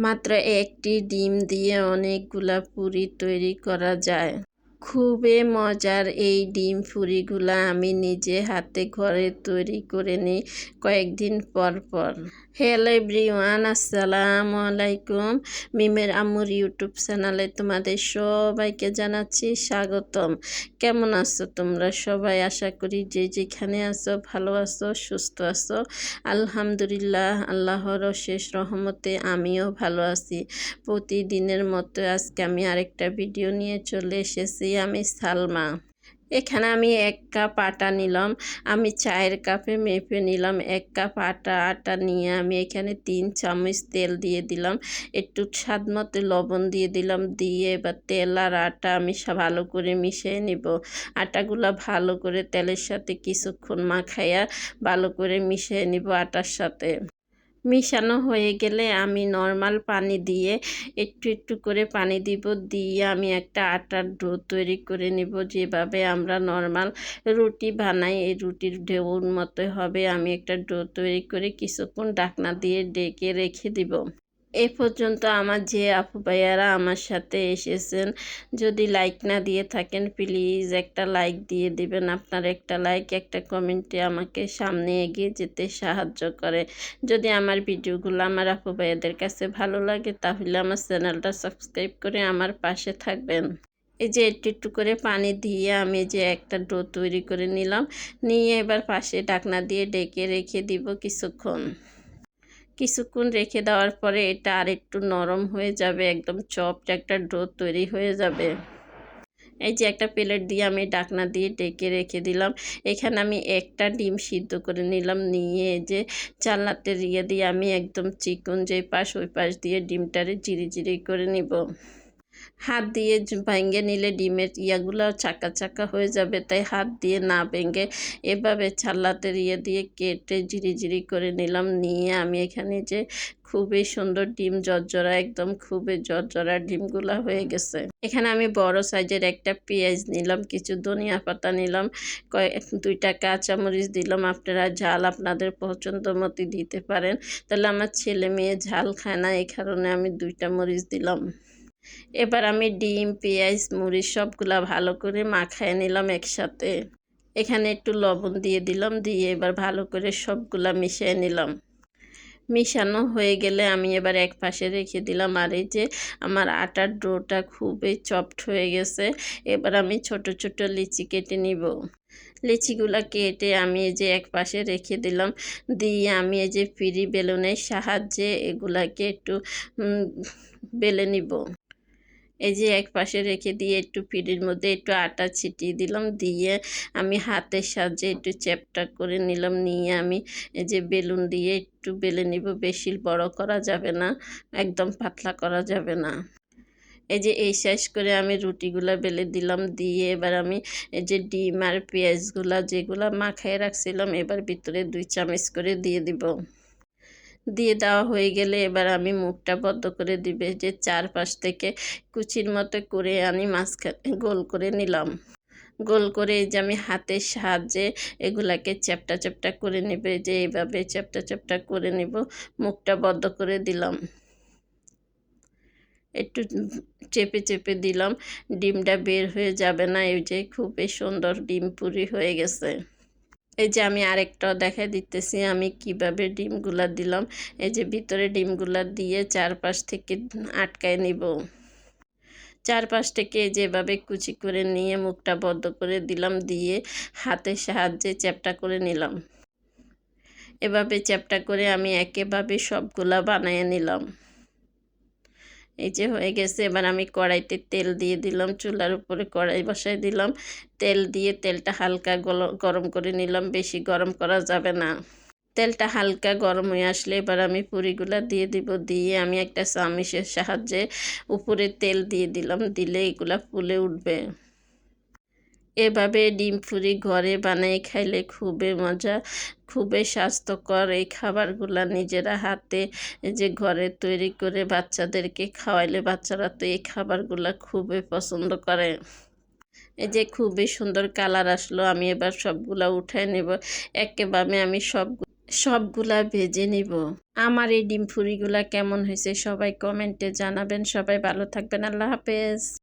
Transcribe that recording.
মাত্র একটি ডিম দিয়ে অনেকগুলা পুরি তৈরি করা যায়। খুবই মজার এই ডিম পুরিগুলা আমি নিজে হাতে ঘরে তৈরি করে নিই কয়েকদিন পর পর। হ্যালো এভরিওয়ান আসসালামু আলাইকুম। মিমের আম্মুর ইউটিউব চ্যানেলে তোমাদের সবাইকে জানাচ্ছি স্বাগতম। কেমন আছো তোমরা? সবাই আশা করি যে যেখানে আছো, ভালো আছো, সুস্থ আছো। আলহামদুলিল্লাহ, আল্লাহর শেষ রহমতে আমিও ভালো আছি। প্রতিদিনের মতো আজকে আমি আরেকটা ভিডিও নিয়ে চলে এসেছি। আমি সালমা। এখানে আমি এক কাপ আটা নিলাম, আমি চায়ের কাপে মেপে নিলাম, এক কাপ আটা আটা নিয়ে আমি এখানে তিন চামচ তেল দিয়ে দিলাম, একটু স্বাদ মতো লবণ দিয়ে দিলাম, দিয়ে এবার তেল আর আটা আমি ভালো করে মিশিয়ে নিব। আটাগুলা ভালো করে তেলের সাথে কিছুক্ষণ মাখাইয়া ভালো করে মিশিয়ে নিব আটার সাথে। মিশানো হয়ে গেলে আমি নর্মাল পানি দিয়ে একটু একটু করে পানি দিব। দিয়ে আমি একটা আটার ডো তৈরি করে নিব। যেভাবে আমরা নর্মাল রুটি বানাই, এই রুটির ঢেউর মতো হবে। আমি একটা ডো তৈরি করে কিছুক্ষণ ডাকনা দিয়ে ডেকে রেখে দিব। এ পর্যন্ত আমার যে আপু ভাইয়ারা আমার সাথে এসেছেন, যদি লাইক না দিয়ে থাকেন প্লিজ একটা লাইক দিয়ে দিবেন। আপনার একটা লাইক একটা কমেন্টে আমাকে সামনে এগিয়ে যেতে সাহায্য করে। যদি আমার ভিডিওগুলো আমার আপু ভাইয়াদের কাছে ভালো লাগে, তাহলে আমার চ্যানেলটা সাবস্ক্রাইব করে আমার পাশে থাকবেন। এই যে একটু একটু করে পানি দিয়ে আমি যে একটা ডো তৈরি করে নিলাম। নিয়ে এবার পাশে ডাকনা দিয়ে ডেকে রেখে দিব কিছুক্ষণ। কিছুক্ষণ রেখে দেওয়ার পরে এটা আর একটু নরম হয়ে যাবে, একদম চপড একটা ডো তৈরি হয়ে যাবে। এই যে একটা প্লেট দিয়ে আমি ডাকনা দিয়ে ডেকে রেখে দিলাম। এখানে আমি একটা ডিম সিদ্ধ করে নিলাম, নিয়ে যে চালনাতে রিয়ে দিয়ে আমি একদম চিকন যে পাশ ওই পাশ দিয়ে ডিমটারে জিরি জিরি করে নিব। হাত দিয়ে ভেঙে নিলে ডিমের ইয়াগুলো চাকা চাকা হয়ে যাবে, তাই হাত দিয়ে না ভেঙে এভাবে ছাল্লাতের ইয়ে দিয়ে কেটে জিরি জিরি করে নিলাম। নিয়ে আমি এখানে যে খুবই সুন্দর ডিম জর্জরা একদম খুবই জর্জরা ডিমগুলা হয়ে গেছে। এখানে আমি বড় সাইজের একটা পেঁয়াজ নিলাম, কিছু ধনিয়া পাতা নিলাম কয়েক দুইটা কাঁচামরিচ দিলাম। আপনারা ঝাল আপনাদের পছন্দ মতো দিতে পারেন। তাহলে আমার ছেলে মেয়ে ঝাল খায় না, এই কারণে আমি দুইটা মরিচ দিলাম। এবার আমি ডিম, পেঁয়াজ, মুড়ি সবগুলা ভালো করে মাখায় নিলাম একসাথে। এখানে একটু লবণ দিয়ে দিলাম, দিয়ে এবার ভালো করে সবগুলা মিশিয়ে নিলাম। মিশানো হয়ে গেলে আমি এবার এক পাশে রেখে দিলাম। আর এই যে আমার আটার ডোটা খুবই চপড হয়ে গেছে, এবার আমি ছোট ছোট লিচি কেটে নিব। লিচিগুলা কেটে আমি এই যে এক পাশে রেখে দিলাম, দিয়ে আমি এই যে ফিরি বেলুনের সাহায্যে এগুলাকে একটু বেলে নিব। এই যে এক পাশে রেখে দিয়ে একটু পিড়ির মধ্যে একটু আটা ছিটিয়ে দিলাম, দিয়ে আমি হাতের সাহায্যে একটু চ্যাপটা করে নিলাম, নিয়ে আমি এই যে বেলুন দিয়ে একটু বেলে নিব বেশি বড় করা যাবে না, একদম পাতলা করা যাবে না। এই যে এই সাইজ করে আমি রুটিগুলা বেলে দিলাম, দিয়ে এবার আমি এই যে ডিম আর পেঁয়াজগুলা যেগুলা মাখায় রাখছিলাম, এবার ভিতরে দুই চামচ করে দিয়ে দিব। দিয়ে দেওয়া হয়ে গেলে এবার আমি মুখটা বদ্ধ করে দিবে, যে চারপাশ থেকে কুচির মতো করে আমি মাঝখানে, গোল করে নিলাম। গোল করে যে আমি হাতের সাহায্যে এগুলাকে চ্যাপটা চ্যাপটা করে নেবে, যে এইভাবে চ্যাপটা চ্যাপটা করে নিব, মুখটা বদ্ধ করে দিলাম। একটু চেপে চেপে দিলাম, ডিমটা বের হয়ে যাবে না, এই যে খুবই সুন্দর ডিম পুরি হয়ে গেছে। এই যে আমি আরেকটাও দেখাই দিতেছি, আমি কীভাবে ডিমগুলা দিলাম। এই যে ভিতরে ডিমগুলা দিয়ে চারপাশ থেকে আটকায় নিব। চারপাশ থেকে যেভাবে কুচি করে নিয়ে মুখটা বদ্ধ করে দিলাম, দিয়ে হাতের সাহায্যে চ্যাপটা করে নিলাম। এভাবে চ্যাপটা করে আমি একেভাবে সবগুলা বানিয়ে নিলাম। এই যে হয়ে গেছে। এবার আমি কড়াইতে তেল দিয়ে দিলাম, চুলার উপরে কড়াই বসাই দিলাম। তেল দিয়ে তেলটা হালকা গরম করে নিলাম, বেশি গরম করা যাবে না। তেলটা হালকা গরম হয়ে আসলে এবার আমি পুরিগুলো দিয়ে দিব, দিয়ে আমি একটা চামিচের সাহায্যে উপরে তেল দিয়ে দিলাম, দিলে এগুলা ফুলে উঠবে। এভাবে ডিম ফুরি ঘরে বানিয়ে খাইলে খুবই মজা, খুবই স্বাস্থ্যকর। এই খাবারগুলা নিজেরা হাতে যে ঘরে তৈরি করে বাচ্চাদেরকে খাওয়াইলে বাচ্চারা তো এই খাবারগুলা খুবই পছন্দ করে। এই যে খুবই সুন্দর কালার আসলো, আমি এবার সবগুলা উঠাই নেব। একেবারে আমি সব সবগুলা ভেজে নিব। আমার এই ডিম ফুরিগুলা কেমন হয়েছে সবাই কমেন্টে জানাবেন। সবাই ভালো থাকবেন। আল্লাহ হাফেজ।